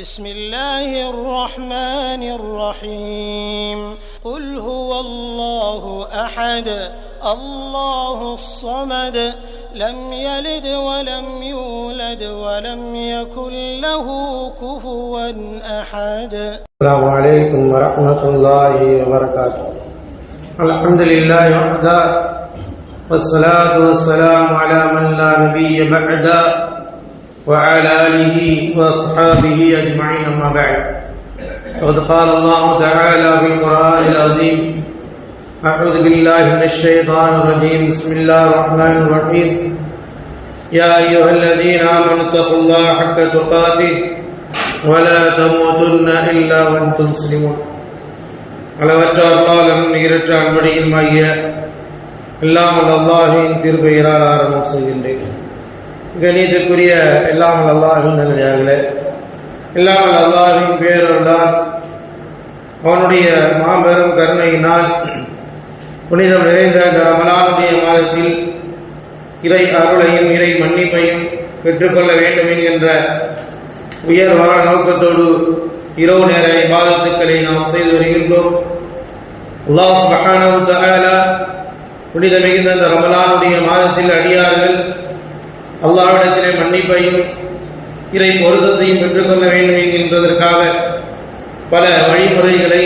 بسم الله الرحمن الرحيم. قل هو الله أحد الله الصمد لم يلد ولم يولد ولم يكن له كفوا أحد. السلام عليكم ورحمة الله وبركاته. الحمد لله وحده والصلاة والسلام على من لا نبي بعده وعلى آله وأصحابه أجمعين أما بعد وقد قال الله تعالى في القرآن العظيم أعوذ بالله من الشيطان الرجيم بسم الله الرحمن الرحيم يا أيها الذين آمنوا اتقوا الله حق تقاته ولا تموتن إلا وأنتم مسلمون அளவற்ற அருளாலும் நிகரற்ற அன்படியும் ஆகிய இல்லாமல் அல்லாஹின் திருப்பெயரால் ஆரம்பம் செய்கின்றேன் கணிதத்துக்குரிய எல்லாம் நல்லாகும் நல்லே எல்லாம் அல்லாஹின் பேரருளால் அவனுடைய மாபெரும் கருணையினால் புனிதம் நிறைந்த இந்த ரமலானுடைய மாதத்தில் இறை அருளையும் இறை மன்னிப்பையும் பெற்றுக்கொள்ள வேண்டும் என்கின்ற உயர்வான நோக்கத்தோடு இரவு நேர இபாதத்துக்களை நாம் செய்து வருகின்றோம். உல்லாஸ் சுப்ஹானஹு வ புனித மிகுந்த இந்த ரமலானுடைய மாதத்தில் அடியார்கள் அல்லாவிடத்திலே மன்னிப்பையும் இறை பொருத்தத்தையும் பெற்றுக்கொள்ள வேண்டும் என்கின்றதற்காக பல வழிமுறைகளை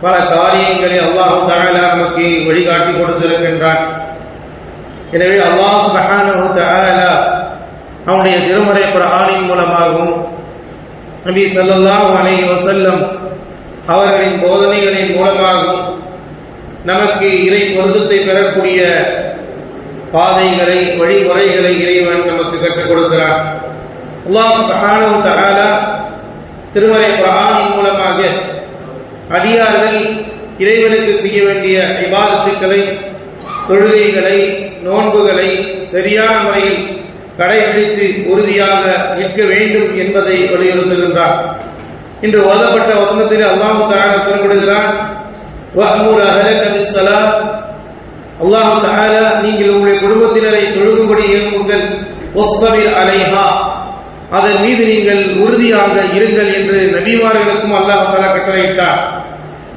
பல காரியங்களை அல்லாஹ் தஆலா நமக்கு வழிகாட்டி கொடுத்திருக்கின்றான். எனவே அல்லாஹு சஹானு வ அவனுடைய திருமறை குர்ஆனின் மூலமாகவும் நபி ஸல்லல்லாஹு அலை வசல்லம் அவர்களின் போதனைகளின் மூலமாகவும் நமக்கு இறை பொருத்தத்தை பெறக்கூடிய பாதைகளை வழிமுறைகளை இறைவன் நமக்கு கற்றுக் கொடுக்கிறான். அல்லாஹ் சுப்ஹானஹு வ தஆலா மூலமாக அடியார்கள் இறைவனுக்கு செய்ய வேண்டிய விவாதத்துக்களை தொழுகைகளை நோன்புகளை சரியான முறையில் கடைபிடித்து உறுதியாக நிற்க வேண்டும் என்பதை வலியுறுத்துகின்றார். இன்று ஓதப்பட்ட வசனத்தில் அல்லாஹு தஆலா குறிப்பிடுகிறான் அல்லாஹு தஆலா நீங்கள் உங்களுடைய குடும்பத்தினரை தொழுகும்படி ஏவுங்கள் வஸ்தபிர் அலைஹா. அதன் மீது நீங்கள் உறுதியாக இருங்கள் என்று நபிமார்களுக்கும் அல்லாஹ் தாலா கட்டளையிட்டார்.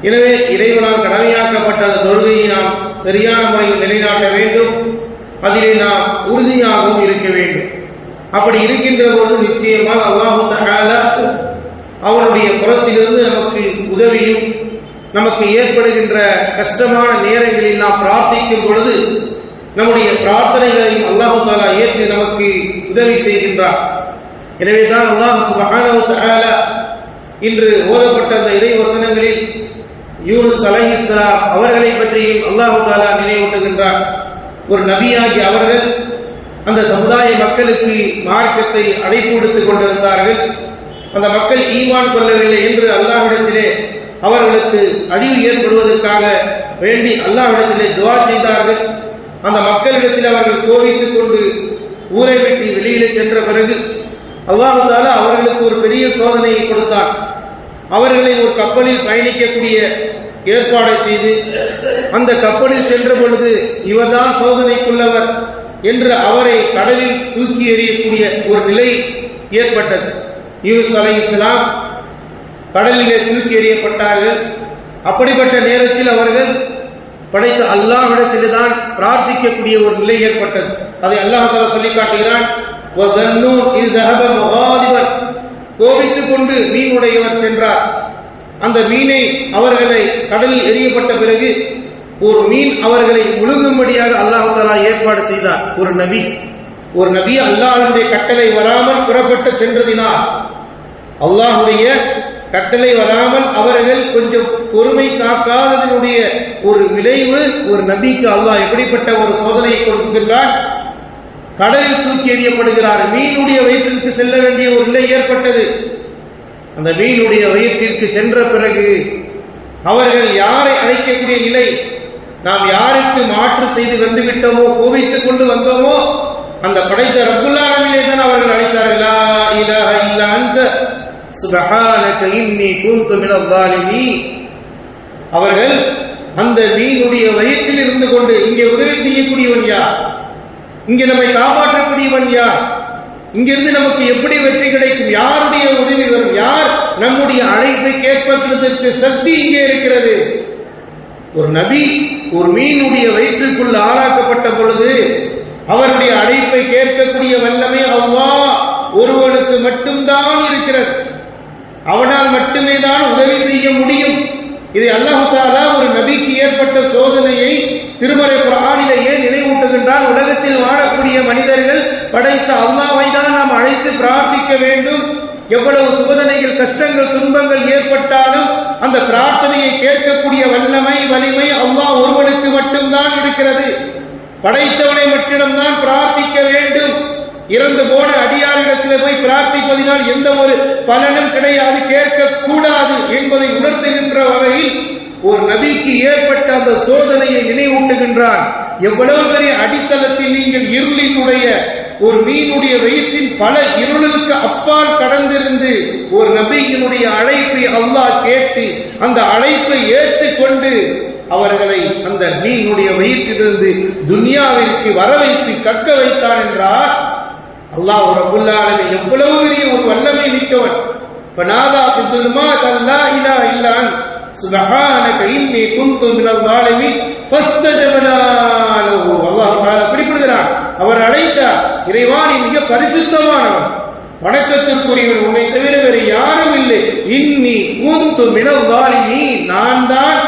எனவே இறைவனால் கடமையாக்கப்பட்ட அந்த தொழுகையை நாம் சரியான முறையில் நிலைநாட்ட வேண்டும். அதிலே நாம் உறுதியாகவும் இருக்க வேண்டும். அப்படி இருக்கின்ற போது நிச்சயமாக அல்லாஹு தஆலா அவருடைய புறத்திலிருந்து நமக்கு உதவியும் நமக்கு ஏற்படுகின்ற கஷ்டமான நேரங்களில் நாம் பிரார்த்திக்கும் பொழுது நம்முடைய பிரார்த்தனைகளையும் அல்லாஹு தாலா ஏற்று நமக்கு உதவி செய்கின்றார். எனவே தான் அல்லாஹ் சுப்ஹானஹு தஆலா இன்று ஓதப்பட்ட அந்த இறை வசனங்களில் யூனுஸ் அலைஹிஸ்ஸலாம் அவர்களை பற்றியும் அல்லாஹு தாலா நினைவூட்டுகின்றார். ஒரு நபியாகி அவர்கள் அந்த சமுதாய மக்களுக்கு மார்க்கத்தை அழைப்பு கொடுத்துக் கொண்டிருந்தார்கள். அந்த மக்கள் ஈமான் கொள்ளவில்லை என்று அல்லாஹ்விடத்திலே அவர்களுக்கு அழிவு ஏற்படுவதற்காக வேண்டி அல்லாவிடத்திலே துவா செய்தார்கள். அந்த மக்களிடத்தில் அவர்கள் கோவித்துக் கொண்டு ஊரை வெட்டி வெளியிலே சென்ற பிறகு அல்லாஹால அவர்களுக்கு ஒரு பெரிய சோதனையை கொடுத்தார் அவர்களை ஒரு கப்பலில் பயணிக்கக்கூடிய ஏற்பாடை செய்து அந்த கப்பலில் சென்ற பொழுது இவர்தான் சோதனைக்குள்ளவர் என்று அவரை கடலில் தூக்கி எறியக்கூடிய ஒரு நிலை ஏற்பட்டது. யூஸ் அலை இஸ்லாம் கடலிலே தூக்கி எறியப்பட்டார்கள். அப்படிப்பட்ட நேரத்தில் அவர்கள் படைத்த அல்லாஹிடத்திலே தான் பிரார்த்திக்கக்கூடிய ஒரு நிலை ஏற்பட்டது. அதை அல்லாஹால சொல்லி காட்டுகிறான் கோபித்துக் கொண்டு மீன் உடையவர் சென்றார். அந்த மீனை அவர்களை கடலில் எரியப்பட்ட பிறகு ஒரு மீன் அவர்களை முழுகும்படியாக அல்லாஹாலா ஏற்பாடு செய்தார். ஒரு நபி. ஒரு நபி அல்லாஹனுடைய கட்டளை வராமல் புறப்பட்டு சென்றதினால் அல்லாஹுடைய கட்டளை வராமல் அவர்கள் கொஞ்சம் பொறுமை காக்காததனுடைய ஒரு விளைவு ஒரு நபிக்கு அல்லாஹ் எப்படிப்பட்ட ஒரு சோதனையை கொடுக்கின்றார் கடலில் தூக்கி எறியப்படுகிறார். மீனுடைய வயிற்றிற்கு செல்ல வேண்டிய ஒரு நிலை ஏற்பட்டது. அந்த மீனுடைய வயிற்றிற்கு சென்ற பிறகு அவர்கள் யாரை அழைக்கக்கூடிய நிலை? நாம் யாருக்கு மாற்று செய்து வந்துவிட்டோமோ கோபித்துக் கொண்டு வந்தோமோ அந்த படைத்த ரப்புல்லாவிலே தான் அவர்கள் அழைத்தார்கள். அவர்கள் அந்த மீனுடைய வயிற்றில் இருந்து கொண்டு இங்கே உதவி செய்யக்கூடியவன் யார்? இங்கே நம்மை காப்பாற்றக்கூடியவன் யார்? இங்கிருந்து நமக்கு எப்படி வெற்றி கிடைக்கும்? யாருடைய உதவி வரும்? யார் நம்முடைய அழைப்பை கேட்பதற்கு சக்தி இங்கே இருக்கிறது? ஒரு நபி ஒரு மீனுடைய வயிற்றுக்குள் ஆளாக்கப்பட்ட பொழுது அவருடைய அழைப்பை கேட்கக்கூடிய வல்லமை அவ்வா ஒருவனுக்கு மட்டும்தான் இருக்கிறது. அவனால் மட்டுமே தான் உதவி செய்ய முடியும். இதை அல்லாஹாலா ஒரு நபிக்கு ஏற்பட்ட சோதனையை திருமறை குரானிலேயே நினைவூட்டுகின்றான். உலகத்தில் வாழக்கூடிய மனிதர்கள் படைத்த அல்லாவை தான் நாம் அழைத்து பிரார்த்திக்க வேண்டும். எவ்வளவு சோதனைகள் கஷ்டங்கள் துன்பங்கள் ஏற்பட்டாலும் அந்த பிரார்த்தனையை கேட்கக்கூடிய வல்லமை வலிமை அல்லாஹ் ஒருவனுக்கு மட்டும்தான் இருக்கிறது. படைத்தவனை மட்டும்தான் பிரார்த்திக்க வேண்டும். இறந்து போன அடியாரிடத்தில் போய் பிரார்த்திப்பதினால் எந்த ஒரு பலனும் கிடையாது கேட்க கூடாது என்பதை உணர்த்துகின்ற வகையில் ஒரு நபிக்கு ஏற்பட்ட அந்த சோதனையை நினைவூட்டுகின்றான். எவ்வளவு பெரிய அடித்தளத்தில் நீங்கள் இருளினுடைய ஒரு மீனுடைய வயிற்றின் பல இருளுக்கு அப்பால் கடந்திருந்து ஒரு நபியினுடைய அழைப்பை அல்லாஹ் கேட்டு அந்த அழைப்பை ஏற்றுக்கொண்டு அவர்களை அந்த மீனுடைய வயிற்றிலிருந்து துன்யாவிற்கு வர வைத்து கக்க வைத்தான் என்றார் அல்லாஹ் ரபுல்லாலமே எவ்வளவு பெரிய ஒரு வல்லமை மிக்கவன். பனாதா பிதுல்மா தல்லா இலா இல்லான் சுபஹானக இன்னி குந்து மினல் வாலிமி ஃபஸ்தஜபனா லஹு. அல்லாஹ் தஆலா குறிப்பிடுகிறான். அவர் அழைத்தார். இறைவான் மிக பரிசுத்தமானவன். வணக்கத்திற்குரியவன் உன்னை தவிர வேறு யாரும் இல்லை. இன்னி கூந்து மினல் வாலிமி நான் தான்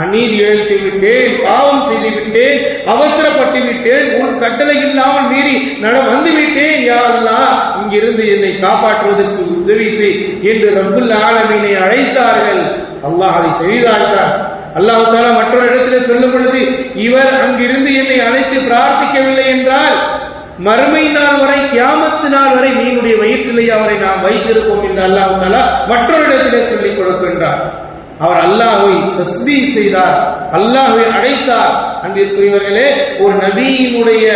அநீதி இழைத்து விட்டேன் பாவம் செய்து விட்டேன் அவசரப்பட்டு விட்டேன் உன் கட்டளை இல்லாமல் மீறி நட வந்து விட்டேன் யா இங்கிருந்து என்னை காப்பாற்றுவதற்கு உதவி செய் என்று ரப்புல் ஆலமீனை அழைத்தார்கள். அல்லாஹ் அதை செய்தார்கள் அல்லாஹ் தாலா மற்றொரு இடத்துல சொல்லும் பொழுது இவர் அங்கிருந்து என்னை அழைத்து பிரார்த்திக்கவில்லை என்றால் மறுமை நாள் வரை கியாமத்து நாள் வரை நீனுடைய வயிற்றிலேயே அவரை நாம் வைத்திருப்போம் என்று அல்லாஹு தாலா மற்றொரு இடத்திலே சொல்லிக் கொடுக்கின்றார். அவர் அல்லாஹை தஸ்பீ செய்தார் அல்லாஹை அழைத்தார் அன்பிற்குரியவர்களே ஒரு நபியினுடைய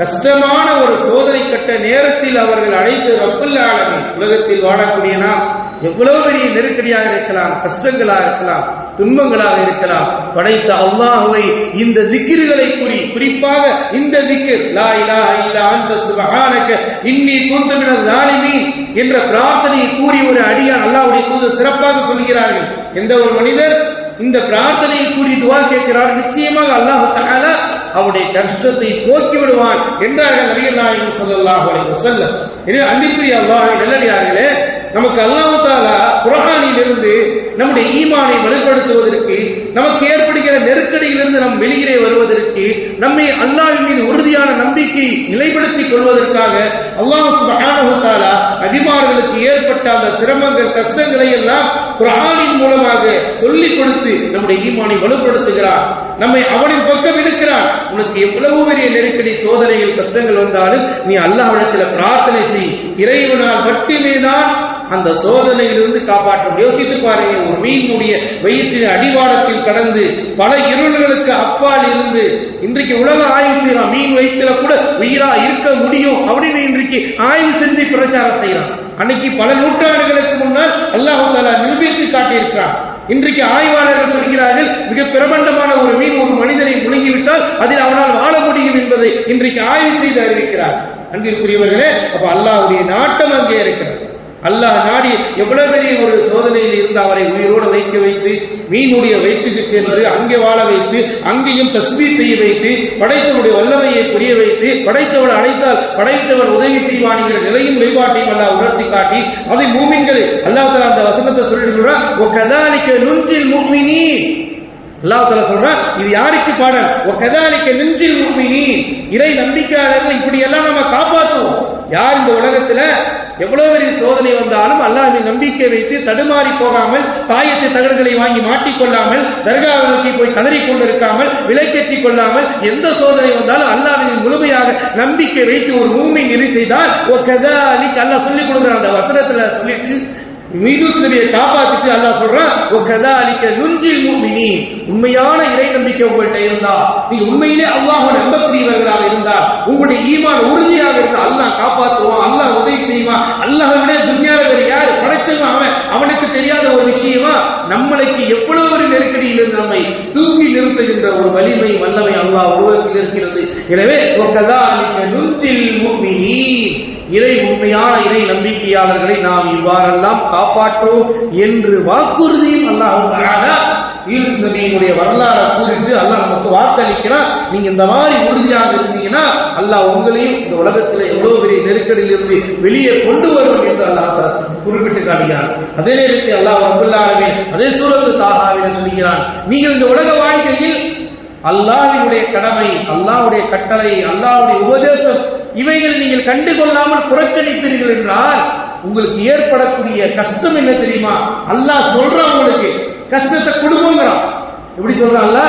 கஷ்டமான ஒரு சோதனை கட்ட நேரத்தில் அவர்கள் அழைத்து ரப்பல்லாளர்கள் உலகத்தில் வாழக்கூடிய நாம் எவ்வளவு பெரிய நெருக்கடியாக இருக்கலாம் கஷ்டங்களாக இருக்கலாம் துன்பங்களாக இருக்கலாம். படைத்த அல்லாஹுவை இந்த திக்கிர்களை கூறி குறிப்பாக இந்த திக்கிர் லா இலாஹ இல்லா அந்த சுப்ஹானக இன்னி குன்து மினல் என்ற பிரார்த்தனையை கூறி ஒரு அடியான் அல்லாஹ்வுடைய தூதர் சிறப்பாக சொல்கிறார்கள். எந்த ஒரு மனிதர் இந்த பிரார்த்தனையை கூறி துவா கேட்கிறார் நிச்சயமாக அல்லாஹு தகால அவருடைய கஷ்டத்தை போக்கி விடுவான் என்றார்கள் நபிகள் நாயகம் ஸல்லல்லாஹு அலைஹி வஸல்லம். இது அன்பிற்குரிய அல்லாஹ்வை நல்லடியார்களே நமக்கு அல்லாஹ் தாலா நம்முடைய ஈமானை வலுப்படுத்துவதற்கு நமக்கு ஏற்படுகிற நெருக்கடியிலிருந்து நம் வெளியிலே வருவதற்கு நம்மை அல்லாவின் மீது உறுதியான நம்பிக்கை நிலைப்படுத்திக் கொள்வதற்காக அல்லாஹ் சுப்ஹானஹு தஆலா ஏற்பட்ட அந்த சிரமங்கள் கஷ்டங்களை எல்லாம் குரானின் மூலமாக சொல்லிக் கொடுத்து நம்முடைய ஈமானை வலுப்படுத்துகிறார். நம்மை அவனின் பக்கம் இழுக்கிறான் உனக்கு எவ்வளவு பெரிய நெருக்கடி சோதனைகள் கஷ்டங்கள் வந்தாலும் நீ அல்லாஹ்விடத்தில் பிரார்த்தனை செய். இறைவனால் மட்டுமே தான் அந்த சோதனையிலிருந்து காப்பாற்றும் யோசித்து பாருங்க ஒரு மீனுடைய வயிற்றின் அடிவாரத்தில் கடந்து பல இருள்களுக்கு அப்பால் இருந்து இன்றைக்கு உலக ஆய்வு செய்யறான் மீன் வயிற்றுல கூட உயிரா இருக்க முடியும் அப்படின்னு இன்றைக்கு ஆய்வு செஞ்சு பிரச்சாரம் செய்யறான் அன்னைக்கு பல நூற்றாண்டுகளுக்கு முன்னால் அல்லாஹ் தாலா நிரூபித்து காட்டியிருக்கிறான் இன்றைக்கு ஆய்வாளர்கள் சொல்கிறார்கள் மிக பிரபண்டமான ஒரு மீன் ஒரு மனிதனை முழுங்கிவிட்டால் அதில் அவனால் வாழ முடியும் என்பதை இன்றைக்கு ஆய்வு செய்து அறிவிக்கிறார். அன்பிற்குரியவர்களே அப்ப அல்லாவுடைய நாட்டம் அங்கே இருக்கிறது. அல்லாஹ் நாடி எவ்வளவு பெரிய ஒரு சோதனையில் இருந்து அவரை உயிரோடு வைக்க வைத்து மீனுடைய வயிற்றுக்கு சென்று அங்கே வாழ வைத்து அங்கேயும் தஸ்பீ செய்ய வைத்து படைத்தவருடைய வல்லமையை புரிய வைத்து படைத்தவன் அழைத்தால் படைத்தவன் உதவி செய்வான் என்கிற நிலையும் வெளிப்பாட்டையும் அல்லாஹ் உணர்த்தி காட்டி அதை மூமின்கள் அல்லாஹ் தலா அந்த வசனத்தை சொல்லிட்டு சொல்றான் கதாலிக்க நுஞ்சில் முஃமினீன் அல்லாஹ் தலா சொல்றான் இது யாருக்கு பாடல்? ஒரு கதாலிக்க நெஞ்சில் மூமினி இறை நம்பிக்கையாளர்கள் இப்படி எல்லாம் நம்ம காப்பாற்றுவோம். யார் இந்த உலகத்துல எவ்வளவு பெரிய சோதனை வந்தாலும் அல்லாஹ்வின் நம்பிக்கை வைத்து தடுமாறி போகாமல் தாயத்து தகடுகளை வாங்கி மாட்டிக்கொள்ளாமல் தர்காவை நோக்கி போய் கதறிக் கொண்டிருக்காமல் விலைக்கேற்றிக் கொள்ளாமல் எந்த சோதனை வந்தாலும் அல்லாவின் முழுமையாக நம்பிக்கை வைத்து ஒரு மூமி நிறை செய்தால் ஒரு கதாலிக்கு அல்லாஹ் சொல்லிக் கொடுக்குற அந்த வசனத்துல சொல்லிட்டு மீனூஸ் நபியை காப்பாற்றிட்டு அல்லாஹ் சொல்றான் ஒரு கதா அளிக்க நுஞ்சில் மூமினி உண்மையான இறை நம்பிக்கை உங்கள்கிட்ட இருந்தா நீங்க உண்மையிலே அல்லாஹ் நம்பக்கூடியவர்களாக இருந்தா உங்களுடைய ஈமான் உறுதியாக இருந்தால் அல்லாஹ் காப்பாற்றுவான் அல்லாஹ் உதவி செய்வான் அல்லாஹ் விட துன்யாவில் வேறு யார் படைச்சவன் அவன் அவனுக்கு தெரியாத ஒரு விஷயமா நம்மளுக்கு எவ்வளவு ஒரு நெருக்கடியில் நம்மை தூக்கி நிறுத்துகின்ற ஒரு வலிமை வல்லமை அல்லாஹ் உருவத்தில் இருக்கிறது எனவே இறை உண்மையான இறை நம்பிக்கையாளர்களை நாம் இவ்வாறெல்லாம் காப்பாற்றுவோம் என்று வாக்குறுதியும் அல்லாஹ் யூனுஸ் நபியினுடைய வரலாறை கூறிட்டு அல்லாஹ் நமக்கு வாக்களிக்கிறான். நீங்க இந்த மாதிரி உறுதியாக இருந்தீங்கன்னா அல்லாஹ் உங்களையும் இந்த உலகத்தில் எவ்வளவு பெரிய நெருக்கடியில் இருந்து வெளியே கொண்டு வரும் என்று அல்லாஹ் குறிப்பிட்டு காட்டுகிறான். அதே நேரத்தில் அல்லாஹ் ரபுல்லாலுமே அதே சூழல் தாகாவில சொல்லுகிறான். நீங்கள் இந்த உலக வாழ்க்கையில் அல்லாஹினுடைய கடமை அல்லாவுடைய கட்டளை அல்லாஹுடைய உபதேசம் இவைகளை நீங்கள் கண்டு கொள்ளாமல் புறக்கணிப்பீர்கள் என்றால் உங்களுக்கு ஏற்படக்கூடிய கஷ்டம் என்ன தெரியுமா? அல்லாஹ் சொல்றான் உங்களுக்கு கஷ்டத்தை கொடுங்கோங்கிறான். எப்படி சொல்றான்ல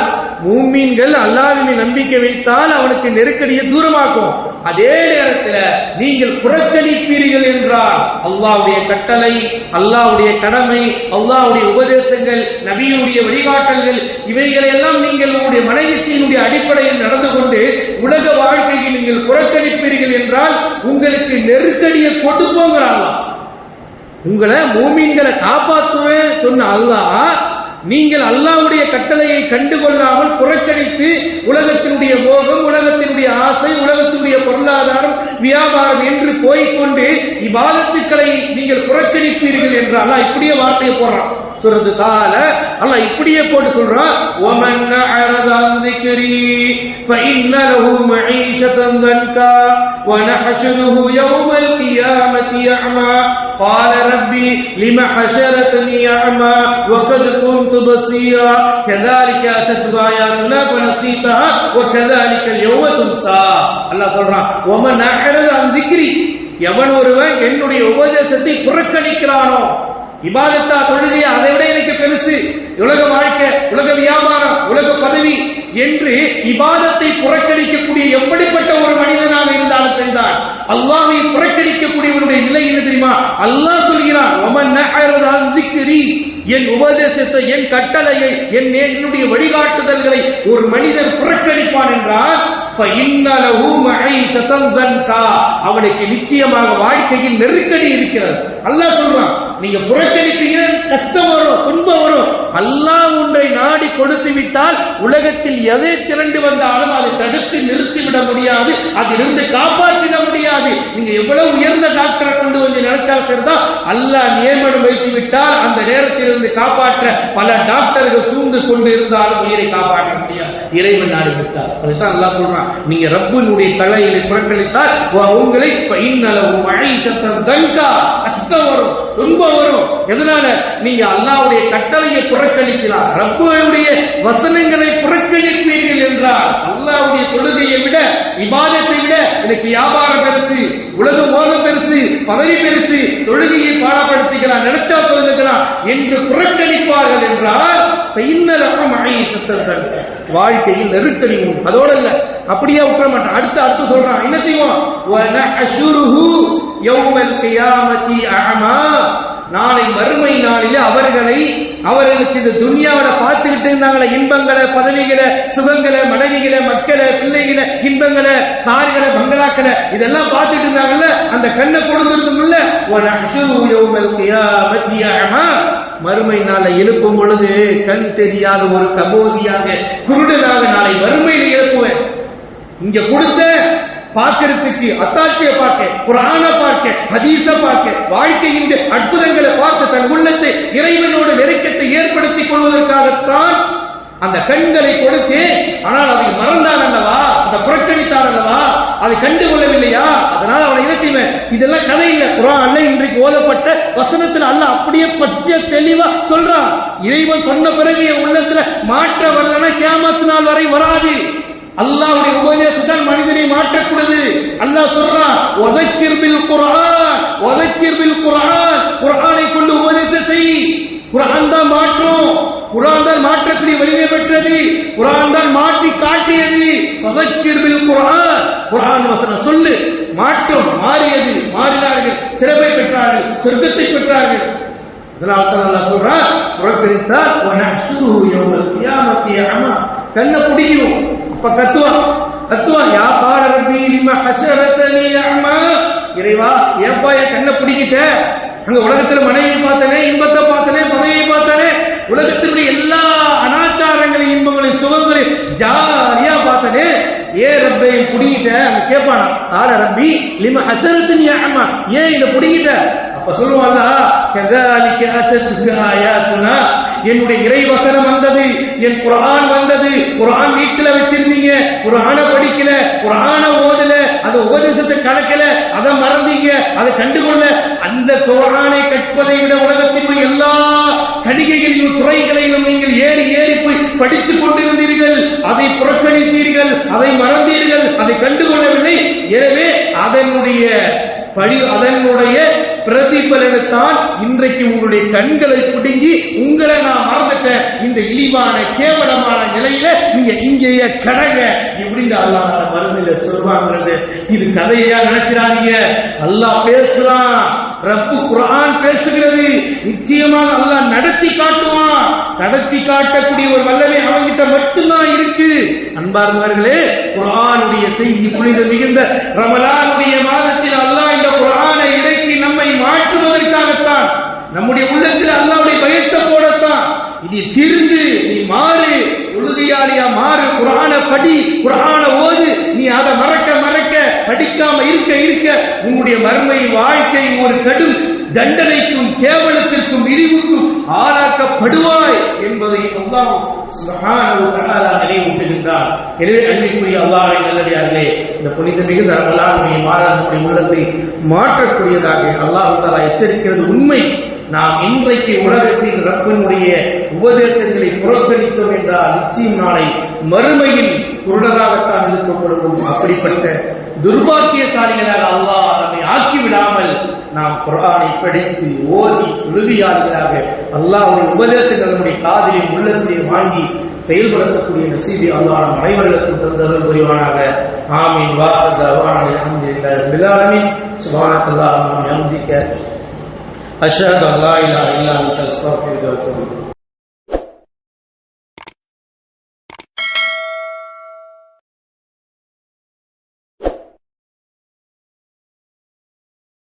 மூமீன்கள் அல்லாவினை நம்பிக்கை வைத்தால் அவனுக்கு நெருக்கடியை தூரமாக்கும். அதே நேரத்தில் நீங்கள் புறக்கணிப்பீர்கள் என்றால் அல்லாவுடைய கட்டளை அல்லாவுடைய கடமை அல்லாவுடைய உபதேசங்கள் நபியுடைய வழிகாட்டல்கள் இவைகளை எல்லாம் நீங்கள் உங்களுடைய மனைவிசையினுடைய அடிப்படையில் நடந்து கொண்டு உலக வாழ்க்கையில் நீங்கள் புறக்கணிப்பீர்கள் என்றால் உங்களுக்கு நெருக்கடியை கொடுப்போங்கிறாங்க உங்களை மூமீன்களை காப்பாற்றுவேன் சொன்ன அல்லாஹ் நீங்கள் அல்லாவுடைய கட்டளையை கண்டுகொள்ளாமல் புறக்கணித்து உலகத்தினுடைய மோகம் உலகத்தினுடைய ஆசை உலகத்தினுடைய பொருளாதாரம் வியாபாரம் என்று போய்கொண்டு இவ்வாதத்துக்களை நீங்கள் புறக்கணிப்பீர்கள் என்றால் இப்படியே வார்த்தையை போடுறான். சொல்றது தால அல்லாஹ் இப்படியே போட்டு சொல்றான் ومن أعرض عن ذكري فإن له معيشة ضنكا ونحشره يوم القيامة أعمى قال ربي لم حشرتني أعمى وقد كنت بصيرا كذلك أتت آياتنا فنسيتها وكذلك اليوم تنسى الله சொல்றான் ومن أعرض عن ذكري எவன் ஒருவன் என்னுடைய உபதேசத்தை புறக்கணிக்கிறானோ இபாதத்தா தொழுகைய அதை விட எனக்கு பெருசு. உலக வாழ்க்கை உலக வியாபாரம் உலக பதவி என்று இபாதத்தை புறக்கணிக்கக்கூடிய எப்படிப்பட்ட ஒரு மனிதனாக இருந்தாலும் தெரிந்தார் அல்லாவை புறக்கணிக்கக்கூடியவருடைய நிலை என்ன தெரியுமா? அல்லாஹ் சொல்கிறான் என் உபதேசத்தை என் கட்டளையை என் என்னுடைய வழிகாட்டுதல்களை ஒரு மனிதர் புறக்கணிப்பான் என்றால் அவனுக்கு நிச்சயமாக வாழ்க்கையில் நெருக்கடி இருக்கிறது. அல்லாஹ் சொல்றான் நீங்க புறக்கணிப்பீங்க கஷ்டம் வரும் துன்பம் வரும். அல்லாஹ் ஒன்றை நாடி கொடுத்து விட்டால் உலகத்தில் எதை திரண்டு வந்தாலும் அதை தடுத்து நிறுத்திவிட முடியாது அதிலிருந்து காப்பாற்றிட முடியாது. நீங்க எவ்வளவு உயர்ந்த டாக்டரை கொண்டு வந்து நினைச்சால் சரிதான் அல்லாஹ் நியமனம் வைத்து விட்டால் அந்த நேரத்திலிருந்து காப்பாற்ற பல டாக்டர்கள் சூழ்ந்து கொண்டு இருந்தாலும் உயிரை காப்பாற்ற முடியாது. இறைவன் நாடி விட்டார். அதுதான் அல்லாஹ் சொல்றான். நீங்க ரப்பினுடைய தலையில புறக்கணித்தால் உங்களை இன்னளவு மழை சத்தம் தங்கா கஷ்டம் வரும் ரொம்ப வரும் எதனால? நீங்க அல்லாவுடைய கட்டளையை புறக்கணிக்கிறார் ரப்புடைய வசனங்களை புறக்கணிப்பீர்கள் என்றால் அல்லாவுடைய தொழுகையை விட விவாதத்தை விட எனக்கு வியாபாரம் பெருசு உலக மோகம் பெருசு பதவி பெருசு தொழுகையை பாடப்படுத்திக்கலாம் நினைச்சா சொல்லுகிறான் என்று புறக்கணிப்பார்கள் என்றால் இன்னலகம் மழை சத்தம் வாழ்க்கையில் நெருக்கடி உண்டு. அதோட இல்ல அப்படியே விட்டுற மாட்டான். அடுத்து அடுத்து சொல்றான் என்ன செய்வோம் நாளை மறுமை நாளிலே அவர்களை அவர்களுக்கு இந்த துன்யாவில பார்த்துக்கிட்டு இருந்தாங்களே இன்பங்களை பதவிகளை சுகங்களை மனைவிகளை மக்களை பிள்ளைகளை இன்பங்களை கார்களை பங்களாக்களை இதெல்லாம் பார்த்துட்டு இருந்தாங்கல்ல அந்த கண்ணை கொடுத்துருந்தோம்ல ஒரு யௌமல் கியாமத்தி அஅமா மறுமை நாளை எழுப்பும் பொழுது கண் தெரியாத ஒரு கபோதியாக குருடனாக நாளை மறுமையில எழுப்புவேன். இங்க கொடுத்த பார்க்கறதுக்கு அத்தாட்சியை பார்க்க புராண பார்க்க ஹதீச பார்க்க வாழ்க்கையின் அற்புதங்களை பார்த்து தன் உள்ளத்தை இறைவனோட நெருக்கத்தை ஏற்படுத்திக் கொள்வதற்காகத்தான் அந்த கண்களை கொடுத்து ஆனால் அதை மறந்தான் அல்லவா? அதை புறக்கணித்தான் அல்லவா? அதை கண்டுகொள்ளவில்லையா? அதனால அவனை என்ன செய்வேன்? இதெல்லாம் கதை இல்ல. குரான் அல்ல இன்றைக்கு ஓதப்பட்ட வசனத்துல அல்ல அப்படியே பச்சை தெளிவா சொல்றான். இறைவன் சொன்ன பிறகு என் உள்ளத்துல மாற்ற வரலன்னா கேமத்து நாள் வரை வராது. அல்லாவுடைய உபதேசத்தால் மனிதனை மாற்றக்கூடாது. அல்லாஹ் சொல்றான் ஒதக்கிர் பில் குரான் ஒதக்கிர் பில் குரான் குரானை கொண்டு உபதேசம் செய். குரான் தான் மாற்றும். குர்ஆன் தான் மாற்றக்கூடிய வலிமை பெற்றது. குரான் தான் மாற்றி காட்டியது. ஒதக்கிர் பில் குர்ஆன் குர்ஆன் வசனம் சொல்லு. மாற்றம் மாறியது. மாறினார்கள். சிறப்பை பெற்றார்கள். சொர்க்கத்தை பெற்றார்கள். இதனால் தான் அல்லாஹ் சொல்றான் புறக்கணித்தால் வனஹ்ஷுருஹு யௌமல் கியாமத்தி அமா கண்ணை பிடிக்கணும். அப்ப கத்துவான் கத்துவான் யா பார ரப்பி லிம ஹஷரத்தனி அமா இறைவா ஏப்பா என் கண்ணை பிடிக்கிட்ட. அங்க உலகத்துல மனைவி பார்த்தனே இன்பத்தை உலகத்தினுடைய எல்லா அனாச்சாரங்களையும் இன்பங்களையும் சுகங்களையும் ஜாலியா பார்த்தனே. ஏ ரப்பை புடிங்கிட்ட அவன் கேட்பானா ஆட ரப்பி லிம ஹசரத்தின் யாமா ஏன் இதை புடிங்கிட்ட? அப்ப சொல்லுவான்ல கதாலிக்க அசத்துக்கு ஆயாத்துனா. என்னுடைய இறை வசனம் வந்தது என் குரான் வந்தது. குரான் வீட்டில் வச்சிருந்தீங்க குரான படிக்கல குரான ஓதல அந்த உபதேசத்தை கணக்கில அதை மறந்தீங்க அதை கண்டுகொள்ள அந்த தோரானை கற்பதை விட உலகத்தின் எல்லா கடிகைகளிலும் துறைகளிலும் நீங்கள் ஏறி ஏறி போய் படித்துக் கொண்டிருந்தீர்கள். அதை புறக்கணித்தீர்கள் அதை மறந்தீர்கள் அதை கண்டுகொள்ளவில்லை. எனவே அதனுடைய படி அதனுடைய பிரதிபலனைத்தான் இன்றைக்கு உங்களுடைய கண்களை பிடுங்கி உங்களை நான் மறந்துட்டேன். இந்த இழிவான கேவலமான நிலையில நீங்க இங்கேயே கடங்க. இப்படின்னு அல்லாஹ் மருந்தில சொல்வாங்கிறது? இது கதையா நினைக்கிறாங்க அல்லாஹ் பேசுறான். ரப்பு குரான் பேசுகிறது. நிச்சயமாக அல்லாஹ் நடத்தி காட்டுவான். நடத்தி காட்டக்கூடிய ஒரு வல்லமை அவன்கிட்ட மட்டும்தான் இருக்கு. அன்பார்ந்தவர்களே குரானுடைய செய்தி புனித மிகுந்த ரமலானுடைய மாதத்தில் அல்லாஹ் இந்த குர்ஆனை இடைக்கு நம்மை மாற்றுவதற்காகத்தான். நம்முடைய உள்ளத்தில் அல்லாவுடைய பயத்தை போடத்தான். இது திருந்து நீ மாறு உறுதியாளியா மாறு. குரான படி குரான ஓது. நீ அதை மறக்க மறக்க படிக்காம இருக்க இருக்க. உன்னுடைய மர்மை வாழ்க்கை ஒரு கடும் தண்டனைக்கும் கேவலத்திற்கும் இழிவுக்கும் ஆளாக்கப்படுவாய் என்பதை அல்லாஹ் நினைவூட்டுகின்றார் எனவே அன்பிற்குரிய அல்லாஹ்வின் நல்லடியார்களே இந்த புனித மிகுந்த ரமலானுடைய மாதம் நம்முடைய உள்ளத்தை மாற்றக்கூடியதாக அல்லாஹ் தஆலா எச்சரிக்கிறது உண்மை. நாம் இன்றைக்கு உலகத்தில் ரப்பினுடைய உபதேசங்களை புறக்கணித்தோம் என்றால் நிச்சயம் நாளை மறுமையில் குருடராகத்தான் இருக்கப்படுவோம் அப்படிப்பட்ட துர்பாக்கியசாலிகளாக அல்லாஹ் நம்மை ஆக்கி விடாமல் நாம் குரானை படித்து ஓதி உறுதியாளர்களாக அல்லாஹுடைய உபதேசங்கள் நம்முடைய காதிலே உள்ளத்திலையும் வாங்கி செயல்படுத்தக்கூடிய நசீபி அல்லாஹ் அனைவர்களுக்கும் தந்தவர்கள் புரிவானாக. ஆமீன். வாஹத் அவான அல்ஹம்துலில்லாஹி ரப்பில் ஆலமீன். சுப்ஹானக்கல்லாஹும்ம வபிஹம்திக அஷ்ஹது அன் லா இலாஹா இல்லா அன்த